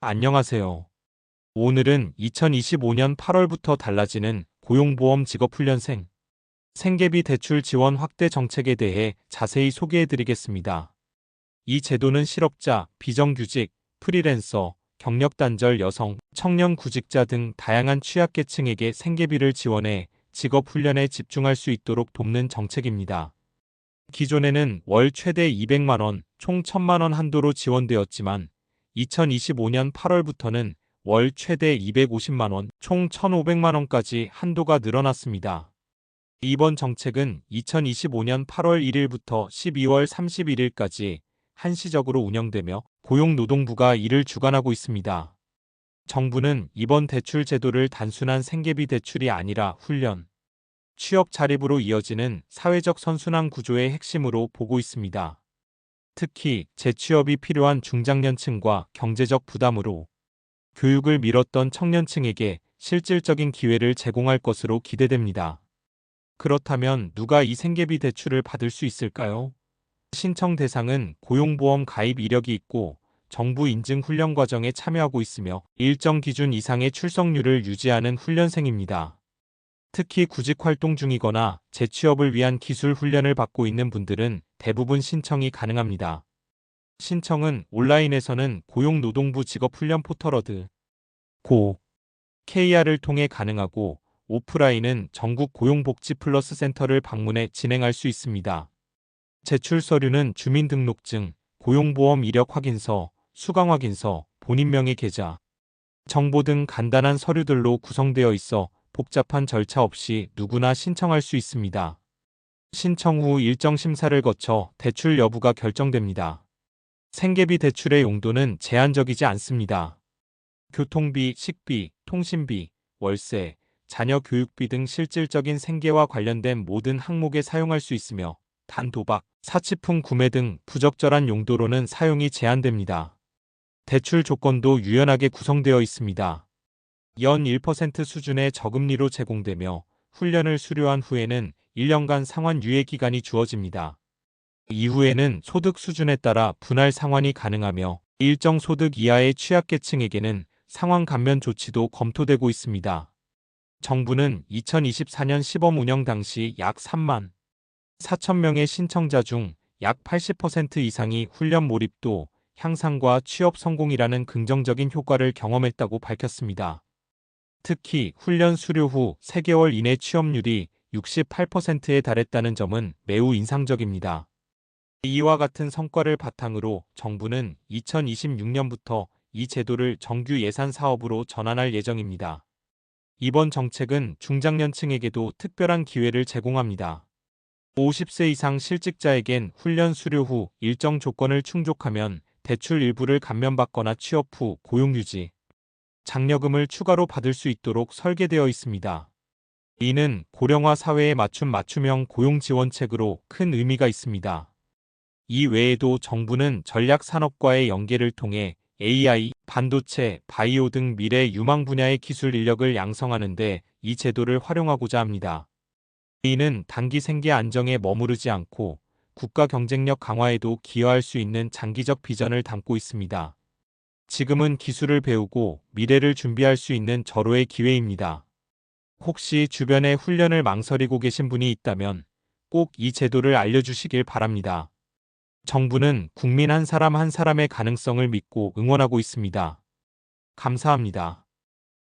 안녕하세요. 오늘은 2025년 8월부터 달라지는 고용보험 직업훈련생 생계비 대출 지원 확대 정책에 대해 자세히 소개해 드리겠습니다. 이 제도는 실업자, 비정규직, 프리랜서, 경력 단절 여성, 청년 구직자 등 다양한 취약계층에게 생계비를 지원해 직업훈련에 집중할 수 있도록 돕는 정책입니다. 기존에는 월 최대 200만 원, 총 1000만 원 한도로 지원되었지만 2025년 8월부터는 월 최대 250만 원, 총 1,500만 원까지 한도가 늘어났습니다. 이번 정책은 2025년 8월 1일부터 12월 31일까지 한시적으로 운영되며 고용노동부가 이를 주관하고 있습니다. 정부는 이번 대출 제도를 단순한 생계비 대출이 아니라 훈련, 취업 자립으로 이어지는 사회적 선순환 구조의 핵심으로 보고 있습니다. 특히 재취업이 필요한 중장년층과 경제적 부담으로 교육을 미뤘던 청년층에게 실질적인 기회를 제공할 것으로 기대됩니다. 그렇다면 누가 이 생계비 대출을 받을 수 있을까요? 신청 대상은 고용보험 가입 이력이 있고 정부 인증 훈련 과정에 참여하고 있으며 일정 기준 이상의 출석률을 유지하는 훈련생입니다. 특히 구직 활동 중이거나 재취업을 위한 기술 훈련을 받고 있는 분들은 대부분 신청이 가능합니다. 신청은 온라인에서는 고용노동부 직업훈련 포털어드 고 KR을 통해 가능하고 오프라인은 전국 고용복지 플러스 센터를 방문해 진행할 수 있습니다. 제출 서류는 주민등록증, 고용보험 이력 확인서, 수강 확인서, 본인 명의 계좌, 정보 등 간단한 서류들로 구성되어 있어 복잡한 절차 없이 누구나 신청할 수 있습니다. 신청 후 일정 심사를 거쳐 대출 여부가 결정됩니다. 생계비 대출의 용도는 제한적이지 않습니다. 교통비, 식비, 통신비, 월세, 자녀 교육비 등 실질적인 생계와 관련된 모든 항목에 사용할 수 있으며 단 도박, 사치품 구매 등 부적절한 용도로는 사용이 제한됩니다. 대출 조건도 유연하게 구성되어 있습니다. 연 1% 수준의 저금리로 제공되며 훈련을 수료한 후에는 1년간 상환 유예 기간이 주어집니다. 이후에는 소득 수준에 따라 분할 상환이 가능하며 일정 소득 이하의 취약계층에게는 상환 감면 조치도 검토되고 있습니다. 정부는 2024년 시범 운영 당시 약 3만 4천 명의 신청자 중 약 80% 이상이 훈련 몰입도 향상과 취업 성공이라는 긍정적인 효과를 경험했다고 밝혔습니다. 특히 훈련 수료 후 3개월 이내 취업률이 68%에 달했다는 점은 매우 인상적입니다. 이와 같은 성과를 바탕으로 정부는 2026년부터 이 제도를 정규 예산 사업으로 전환할 예정입니다. 이번 정책은 중장년층에게도 특별한 기회를 제공합니다. 50세 이상 실직자에겐 훈련 수료 후 일정 조건을 충족하면 대출 일부를 감면받거나 취업 후 고용 유지, 장려금을 추가로 받을 수 있도록 설계되어 있습니다. 이는 고령화 사회에 맞춘 맞춤형 고용 지원책으로 큰 의미가 있습니다. 이 외에도 정부는 전략 산업과의 연계를 통해 AI, 반도체, 바이오 등 미래 유망 분야의 기술 인력을 양성하는 데 이 제도를 활용하고자 합니다. 이는 단기 생계 안정에 머무르지 않고 국가 경쟁력 강화에도 기여할 수 있는 장기적 비전을 담고 있습니다. 지금은 기술을 배우고 미래를 준비할 수 있는 절호의 기회입니다. 혹시 주변에 훈련을 망설이고 계신 분이 있다면 꼭 이 제도를 알려주시길 바랍니다. 정부는 국민 한 사람 한 사람의 가능성을 믿고 응원하고 있습니다. 감사합니다.